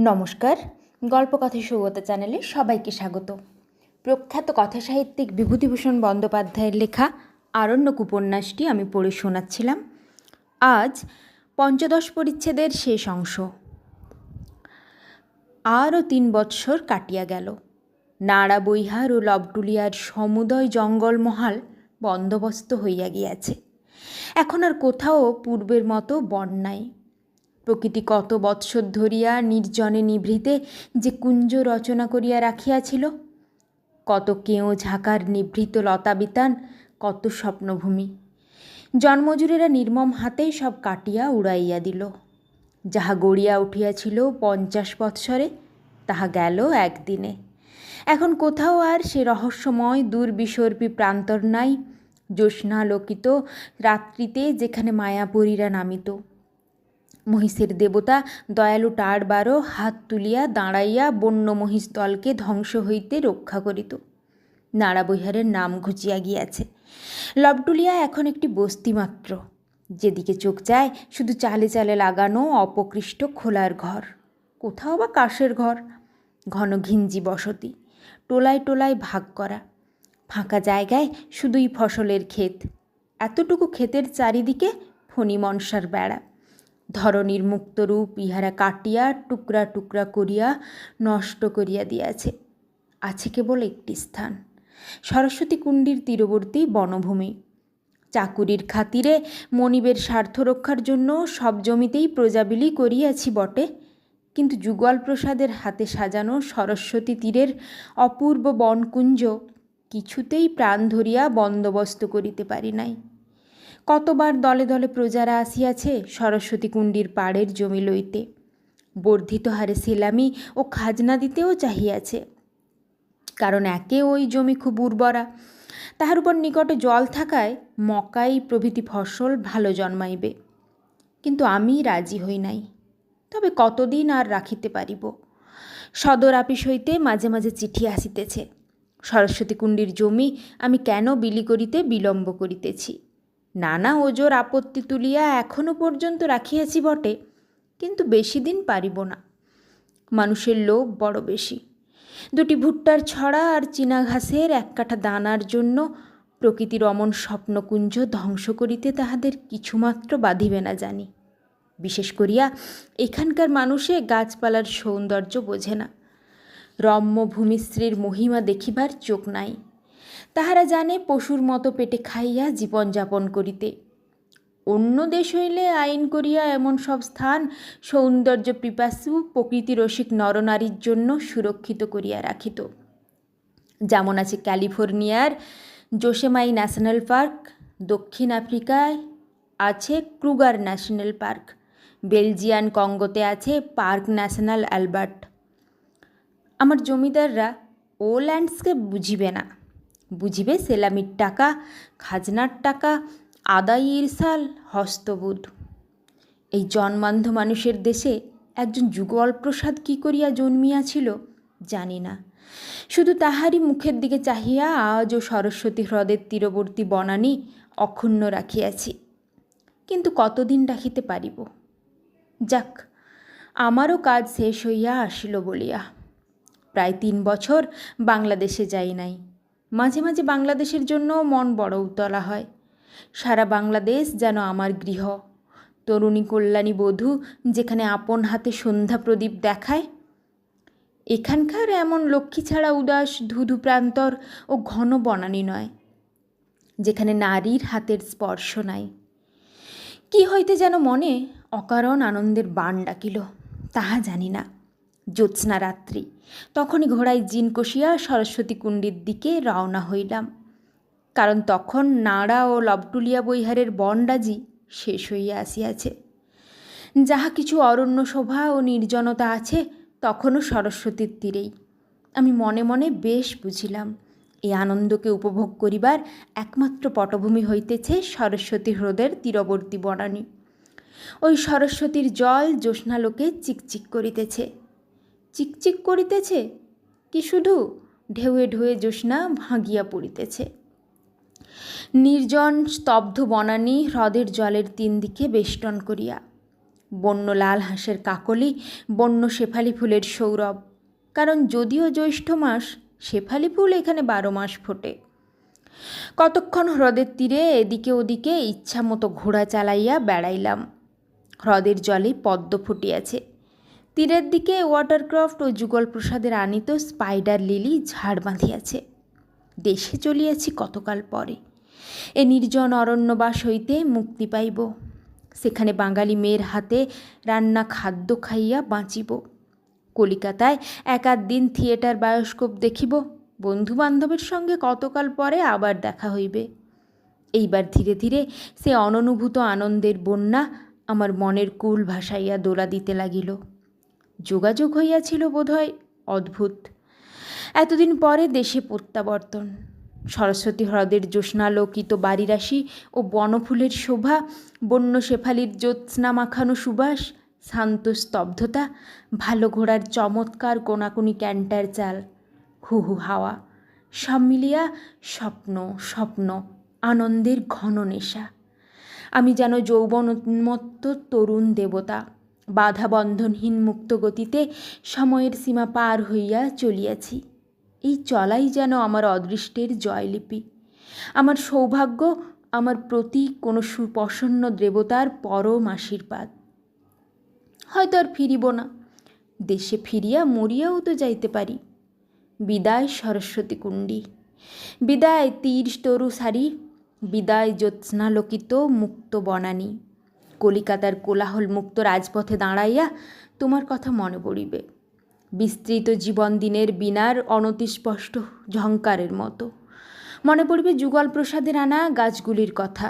নমস্কার। গল্পকথা সৌগতা চ্যানেলে সবাইকে স্বাগত। প্রখ্যাত কথা সাহিত্যিক বিভূতিভূষণ বন্দ্যোপাধ্যায়ের লেখা আরণ্যক উপন্যাসটি আমি পড়ে শোনাচ্ছিলাম। আজ পঞ্চদশ পরিচ্ছেদের শেষ অংশ। আরও তিন বৎসর কাটিয়া গেল। নাড়া বৈহার ও লবটুলিয়ার সমুদয় জঙ্গলমহাল বন্দোবস্ত হইয়া গিয়াছে। এখন আর কোথাও পূর্বের মতো বন নাই। প্রকৃতি কত বৎসর ধরিয়া নির্জনে নিভৃতে যে কুঞ্জ রচনা করিয়া রাখিয়াছিল? কত কেঁও ঝাঁকার নিভৃত লতাবিতান কত স্বপ্নভূমি। জন্মজুরেরা নির্মম হাতেই সব কাটিয়া উড়াইয়া দিল। যাহা গড়িয়া উঠিয়াছিল পঞ্চাশ বৎসরে, তাহা গেল একদিনে। এখন কোথাও আর সে রহস্যময় দুর্বিসর্পী প্রান্তর নাই, জ্যোৎস্নালোকিত রাত্রিতে যেখানে মায়াপুরীরা নামিত। মহিষের দেবতা, দয়ালু টাড়বারও হাত তুলিয়া দাঁড়াইয়া বন্য মহিষ দলকে ধ্বংস হইতে রক্ষা করিত। নাড়াবৈহারের নাম ঘুচিয়া গিয়াছে। লবটুলিয়া এখন একটি বস্তি মাত্র যেদিকে চোখ যায়, শুধু চালে চালে লাগানো অপকৃষ্ট খোলার ঘর। কোথাও বা কাশের ঘর? ঘন ঘিঞ্জি বসতি। টোলায় টোলায় ভাগ করা। ফাঁকা জায়গায় শুধুই ফসলের ক্ষেত। এতটুকু ক্ষেতের চারিদিকে ফণি মনসার বেড়া। ধরনীর মুক্তরূপ ইহারা কাটিয়া টুকরা টুকরা করিয়া নষ্ট করিয়া দিয়াছে। আছে কেবল একটি স্থান, সরস্বতী কুণ্ডির তীরবর্তী বনভূমি। চাকুরির খাতিরে মনিবের স্বার্থ রক্ষার জন্য সব জমিতেই প্রজাবিলি করিয়াছি বটে, কিন্তু যুগল প্রসাদের হাতে সাজানো সরস্বতী তীরের অপূর্ব বনকুঞ্জ কিছুতেই প্রাণ ধরিয়া বন্দোবস্ত করিতে পারি নাই। কতবার দলে দলে প্রজারা আসিয়াছে সরস্বতী কুণ্ডির পাড়ের জমি লইতে। বর্ধিত হারে সেলামি ও খাজনা দিতেও চাহিয়াছে। কারণ একে ওই জমি খুব উর্বরা। তাহার উপর নিকটে জল থাকায় মকাই প্রভৃতি ফসল ভালো জন্মাইবে। কিন্তু আমি রাজি হই নাই। তবে কতদিন আর রাখিতে পারিব? সদর আপিস হইতে মাঝে মাঝে চিঠি আসিতেছে। সরস্বতী কুণ্ডির জমি আমি কেন বিলি করিতে বিলম্ব করিতেছি? নানা ওজোর আপত্তি তুলিয়া এখনও পর্যন্ত রাখিয়াছি বটে, কিন্তু বেশি দিন পারিব না। মানুষের লোভ বড় বেশি। দুটি ভুট্টার ছড়া আর চীনা ঘাসের এক কাঠা দানার জন্য প্রকৃতির অমন স্বপ্নকুঞ্জ ধ্বংস করিতে তাহাদের কিছুমাত্র বাঁধিবে না জানি। বিশেষ করিয়া এখানকার মানুষে গাছপালার সৌন্দর্য বোঝে না। রম্য ভূমিশ্রীর মহিমা দেখিবার চোখ নাই। তাহারা জানে পশুর মতো পেটে খাইয়া জীবনযাপন করিতে। অন্য দেশ হইলে আইন করিয়া এমন সব স্থান সৌন্দর্য পিপাসু প্রকৃতি রসিক নরনারীর জন্য সুরক্ষিত করিয়া রাখিত। যেমন আছে ক্যালিফোর্নিয়ার জোসেমাই ন্যাশনাল পার্ক, দক্ষিণ আফ্রিকায় আছে ক্রুগার ন্যাশনাল পার্ক, বেলজিয়ান কঙ্গোতে আছে পার্ক ন্যাশনাল অ্যালবার্ট। আমার জমিদাররা ও ল্যান্ডস্কেপ বুঝিবে না। বুঝিবে সেলামির টাকা, খাজনার টাকা আদায় ইরসাল হস্তবুধ। এই জন্মান্ধ মানুষের দেশে একজন যুগল প্রসাদ কী করিয়া জন্মিয়াছিল জানি না। শুধু তাহারই মুখের দিকে চাহিয়া আজও সরস্বতী হ্রদের তীরবর্তী বনানী অক্ষুণ্ণ রাখিয়াছি। কিন্তু কতদিন রাখিতে পারিব? যাক, আমারও কাজ শেষ হইয়া আসিল বলিয়া। প্রায় তিন বছর বাংলাদেশে যাই নাই। মাঝে মাঝে বাংলাদেশের জন্য মন বড় উতলা হয়। সারা বাংলাদেশ যেন আমার গৃহ। তরুণী কল্যাণী বধূ যেখানে আপন হাতে সন্ধ্যা প্রদীপ দেখায়, এখানকার এমন লক্ষ্মী ছাড়া উদাস, ধুধু প্রান্তর ও ঘন বনানী নয়, যেখানে নারীর হাতের স্পর্শ নাই। কি হইতে যেন মনে, অকারণ আনন্দের বান ডাকিল, তাহা জানি না। জ্যোৎস্না রাত্রি তখনই ঘোড়ায় জিন কষিয়া সরস্বতী কুণ্ডির দিকে রওনা হইলাম। কারণ তখন নাড়া ও লবটুলিয়া বৈহারের বনডাজি শেষ হইয়া আসিয়াছে। যাহা কিছু অরণ্য শোভা ও নির্জনতা আছে, তখনও সরস্বতীর তীরেই। আমি মনে মনে বেশ বুঝিলাম, এই আনন্দকে উপভোগ করিবার একমাত্র পটভূমি হইতেছে সরস্বতী হ্রদের তীরবর্তী বনানী। ওই সরস্বতীর জল জ্যোৎস্নালোকে চিকচিক করিতেছে। চিকচিক করিতেছে কি শুধু? ঢেউয়ে ঢেউয়ে জ্যোৎস্না ভাঙিয়া পড়িতেছে। নির্জন স্তব্ধ বনানী হ্রদের জলের তিন দিকে বেষ্টন করিয়া। বন্য লাল হাঁসের কাকলি, বন্য শেফালি ফুলের সৌরভ। কারণ যদিও জ্যৈষ্ঠ মাস, শেফালি ফুল এখানে বারো মাস ফোটে। কতক্ষণ হ্রদের তীরে এদিকে ওদিকে ইচ্ছা মতো ঘোড়া চালাইয়া বেড়াইলাম। হ্রদের জলে পদ্ম ফুটিয়াছে। তীরের দিকে ওয়াটারক্রফট ও যুগল প্রসাদের আনিত স্পাইডার লিলি ঝাড় বাঁধিয়াছে। দেশে চলিয়াছি কতকাল পরে। এ নির্জন অরণ্যবাস হইতে মুক্তি পাইব। সেখানে বাঙালি মেয়ের হাতে রান্না খাদ্য খাইয়া বাঁচিব। কলিকাতায় এক আধ দিন থিয়েটার বায়োস্কোপ দেখিব। বন্ধু বান্ধবের সঙ্গে কতকাল পরে আবার দেখা হইবে। এইবার ধীরে ধীরে সে অননুভূত আনন্দের বন্যা আমার মনের কুল ভাসাইয়া দোলা দিতে লাগিল। যোগাযোগ হইয়াছিল বোধহয় অদ্ভুত। এতদিন পরে দেশে প্রত্যাবর্তন। সরস্বতী হ্রদের জ্যোৎস্নালোকিত বাড়িরাশি ও বনফুলের শোভা বন্য শেফালির জ্যোৎস্না মাখানো সুবাস, শান্ত স্তব্ধতা, ভালো ঘোড়ার চমৎকার কোনাকুনি ক্যান্টার চাল হু হু হাওয়া, সব মিলিয়া স্বপ্ন স্বপ্ন, আনন্দের ঘন নেশা। আমি যেন যৌবন উন্মত্ত তরুণ দেবতা। বাধা বন্ধনহীন মুক্ত গতিতে সময়ের সীমা পার হইয়া চলিয়াছি। এই চলাই যেন আমার অদৃষ্টের জয়লিপি। আমার সৌভাগ্য, আমার প্রতি কোনো সুপ্রসন্ন দেবতার পরম আশীর্বাদ। হয়তো আর ফিরিব না। দেশে ফিরিয়া মরিয়াও তো যাইতে পারি। বিদায় সরস্বতী কুণ্ডী। বিদায় তীর তরু সারি। বিদায় জ্যোৎস্নালোকিত মুক্ত বনানী। কলিকাতার কোলাহল মুক্ত রাজপথে দাঁড়াইয়া তোমার কথা মনে পড়িবে। বিস্তৃত জীবন দিনের বিনার অনতিস্পষ্ট ঝঙ্কারের মতো। মনে পড়বে যুগল প্রসাদের আনা গাছগুলির কথা,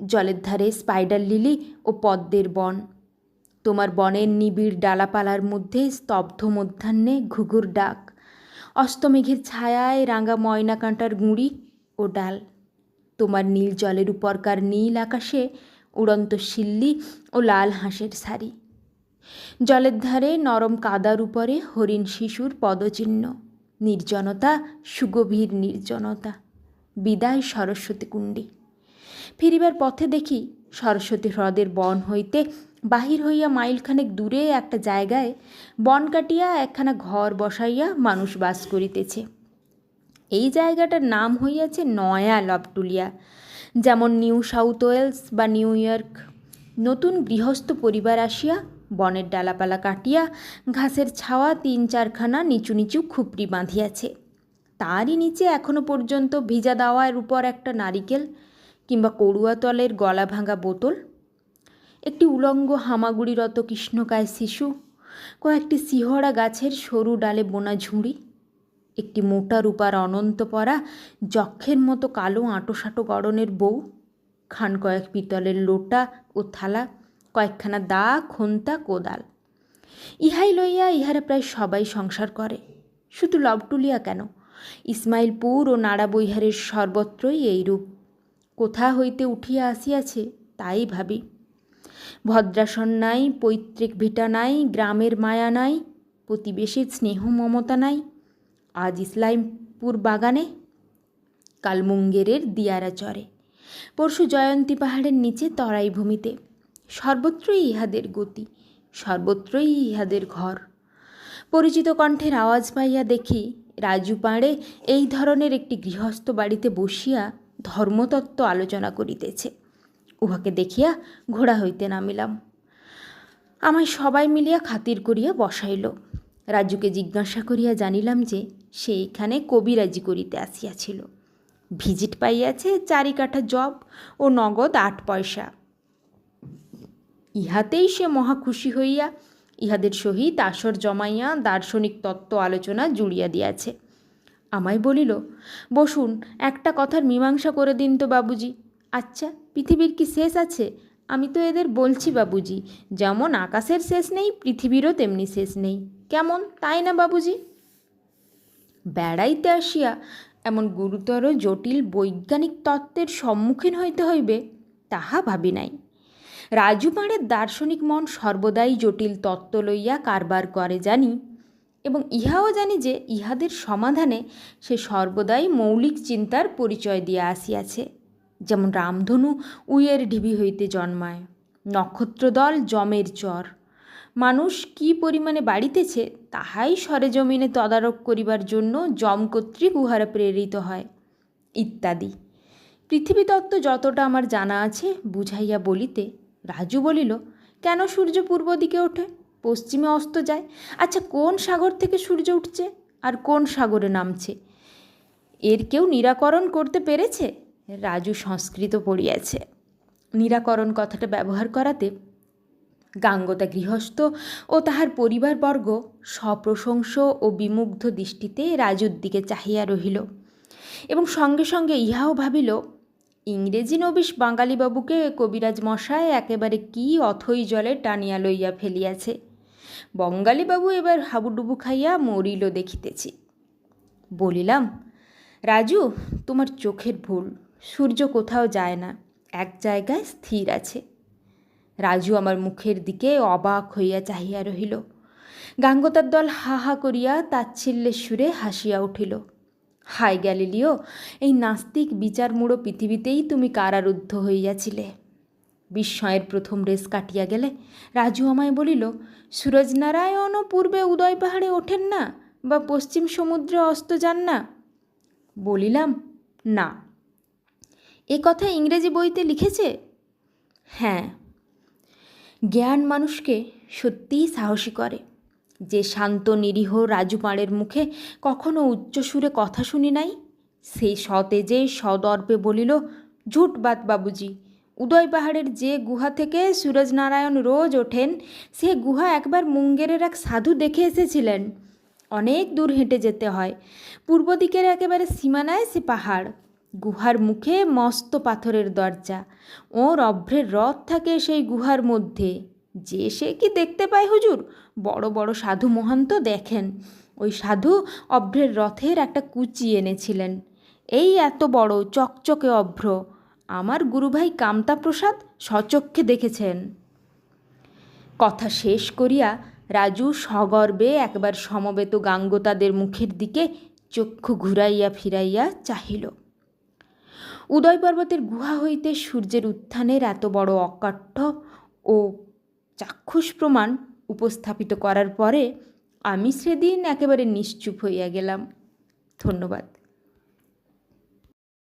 জলের ধারে স্পাইডার লিলি ও পদ্মের বন। তোমার বনের নিবিড় ডালাপালার মধ্যে স্তব্ধ মধ্যাহ্নে ঘুঘুর ডাক অস্তমেঘের ছায়ায় রাঙা ময়না কাঁটার গুঁড়ি ও ডাল। তোমার নীল জলের উপরকার নীল আকাশে উড়ন্ত শিল্লি ও লাল হাঁসের শাড়ি জলের ধারে নরম কাদার উপরে হরিণ শিশুর পদচিহ্ন, নির্জনতা, সুগভীর নির্জনতা। বিদায় সরস্বতী কুণ্ডী। ফিরিবার পথে দেখি সরস্বতী হ্রদের বন হইতে বাহির হইয়া মাইলখানেক দূরে একটা জায়গায় বন কাটিয়া একখানা ঘর বসাইয়া মানুষ বাস করিতেছে। এই জায়গাটার নাম হইয়াছে নয়া লবটুলিয়া। যেমন নিউ সাউথ ওয়েলস বা নিউ ইয়র্ক। নতুন গৃহস্থ পরিবার আসিয়া, বনের ডালাপালা কাটিয়া, ঘাসের ছাওয়া তিন চারখানা নিচু নিচু খুপড়ি বাঁধিয়াছে। তারই নিচে এখনও পর্যন্ত ভিজা দাওয়ার উপর একটা নারিকেল কিংবা কড়ুয়া তলের গলা ভাঙা বোতল, একটি উলঙ্গ হামাগুড়িরত কৃষ্ণকায় শিশু, কয়েকটি সিহরা গাছের সরু ডালে বোনা ঝুড়ি একটি মোটা রূপার অনন্ত পরা, যক্ষের মতো কালো আঁটোসাঁটো গড়নের বউ, খান কয়েক পিতলের লোটা ও থালা, কয়েকখানা দা, খন্তা, কোদাল। ইহাই লইয়া ইহারা প্রায় সবাই সংসার করে। শুধু লবটুলিয়া কেন? ইসমাইলপুর ও নাড়া বৈহারের সর্বত্রই এইরূপ। কোথা হইতে উঠিয়া আসিয়াছে, তাই ভাবি। ভদ্রাসন নাই, পৈতৃক ভিটা নাই, গ্রামের মায়া নাই, প্রতিবেশীর স্নেহ মমতা নাই আজ ইসলামপুর বাগানে, কাল মুঙ্গেরের দিয়ারা চরে। পরশু জয়ন্তী পাহাড়ের নিচে তরাই ভূমিতে। সর্বত্রই ইহাদের গতি, সর্বত্রই ইহাদের ঘর। পরিচিত কণ্ঠের আওয়াজ পাইয়া দেখি, রাজু পাড়ে এই ধরনের একটি গৃহস্থ বাড়িতে বসিয়া ধর্মতত্ত্ব আলোচনা করিতেছে। উহাকে দেখিয়া ঘোড়া হইতে নামিলাম। আমায় সবাই মিলিয়া খাতির করিয়া বসাইল। রাজুকে জিজ্ঞাসা করিয়া জানিলাম যে, সে এখানে কবিরাজি করিতে আসিয়াছিল। ভিজিট পাইয়াছে চারি কাঠা জব ও নগদ আট পয়সা। ইহাতেই সে মহা খুশি হইয়া ইহাদের সহিত আসর জমাইয়া দার্শনিক তত্ত্ব আলোচনা জুড়িয়া দিয়াছে। আমায় বলিল, বসুন, একটা কথার মীমাংসা করে দিন তো বাবুজি। আচ্ছা পৃথিবীর কি শেষ আছে? আমি তো এদের বলছি বাবুজি, যেমন আকাশের শেষ নেই, পৃথিবীরও তেমনি শেষ নেই। কেমন, তাই না বাবুজি? বেড়াইতে আসিয়া এমন গুরুতর জটিল বৈজ্ঞানিক তত্ত্বের সম্মুখীন হইতে হইবে, তাহা ভাবি নাই। রাজু পাঁড়ের দার্শনিক মন সর্বদাই জটিল তত্ত্ব লইয়া কারবার করে জানি, এবং ইহাও জানি যে ইহাদের সমাধানে সে সর্বদাই মৌলিক চিন্তার পরিচয় দিয়া আসিয়াছে। যেমন রামধনু উইয়ের ঢিবি হইতে জন্মায়। নক্ষত্রদল জমের চর। মানুষ কি পরিমাণে বাড়িতেছে, তাহাই সরেজমিনে তদারক করিবার জন্য যম কর্তৃক উহারা প্রেরিত হয়, ইত্যাদি। পৃথিবীতত্ত্ব যতটা আমার জানা আছে, বুঝাইয়া বলিতে রাজু বলিল, কেন সূর্য পূর্ব দিকে ওঠে? পশ্চিমে অস্ত যায়। আচ্ছা কোন সাগর থেকে সূর্য উঠছে? আর কোন সাগরে নামছে? এর কেউ নিরাকরণ করতে পেরেছে? রাজু সংস্কৃত পড়িয়াছে। নিরাকরণ কথাটা ব্যবহার করাতে গাঙ্গতা গৃহস্থ ও তাহার পরিবারবর্গ সপ্রশংস ও বিমুগ্ধ দৃষ্টিতে রাজুর দিকে চাহিয়া রহিল এবং সঙ্গে সঙ্গে ইহাও ভাবিল, ইংরেজি নবিশ বাঙালিবাবুকে কবিরাজ মশায় একেবারে কি অথই জলে টানিয়া লইয়া ফেলিয়াছে। বঙ্গালীবাবু এবার হাবুডুবু খাইয়া মরিল দেখিতেছি। বলিলাম, রাজু, তোমার চোখের ভুল। সূর্য কোথাও যায় না, এক জায়গায় স্থির আছে। রাজু আমার মুখের দিকে অবাক হইয়া চাহিয়া রহিল। গাঙ্গতার দল হা হা করিয়া তাচ্ছিল্যের সুরে হাসিয়া উঠিল। হাই গ্যালিলিও, এই নাস্তিক বিচারমূঢ় পৃথিবীতেই তুমি কারারুদ্ধ হইয়াছিলে। বিস্ময়ের প্রথম রেস কাটিয়া গেলে রাজু আমায় বলিল সূরজনারায়ণও পূর্বে উদয় পাহাড়ে ওঠেন না বা পশ্চিম সমুদ্রে অস্ত যান না? বলিলাম, না। এ কথা ইংরেজি বইতে লিখেছে? হ্যাঁ। জ্ঞান মানুষকে সত্যিই সাহসী করে। যে শান্ত, নিরীহ রাজু পাড়ের মুখে কখনো উচ্চসুরে কথা শুনি নাই, সেই সতেজে সদর্পে বলিল ঝুটবাত বাবুজি, উদয় পাহাড়ের যে গুহা থেকে সূরজনারায়ণ রোজ ওঠেন, সে গুহা একবার মুঙ্গেরের এক সাধু দেখে এসেছিলেন। অনেক দূর হেঁটে যেতে হয়। পূর্ব দিকের একেবারে সীমানায় সে পাহাড়। গুহার মুখে মস্ত পাথরের দরজা। ওর অভ্রের রথ থাকে সেই গুহার মধ্যে। যে সে কি দেখতে পায় হুজুর? বড় বড় সাধু মহান্ত দেখেন। ওই সাধু অভ্রের রথের একটা কুচি এনেছিলেন। এই এত বড়, চকচকে অভ্র। আমার গুরুভাই কামতা প্রসাদ সচক্ষে দেখেছেন। কথা শেষ করিয়া রাজু সগর্বে একবার সমবেত গাঙ্গতাদের মুখের দিকে চক্ষু ঘুরাইয়া ফিরাইয়া চাহিল। উদয় পর্বতের গুহা হইতে সূর্যের উত্থানের এত বড় অকাঠ্য ও চাক্ষুষ প্রমাণ উপস্থাপিত করার পরে আমি সেদিন একেবারে নিশ্চুপ হইয়া গেলাম। ধন্যবাদ।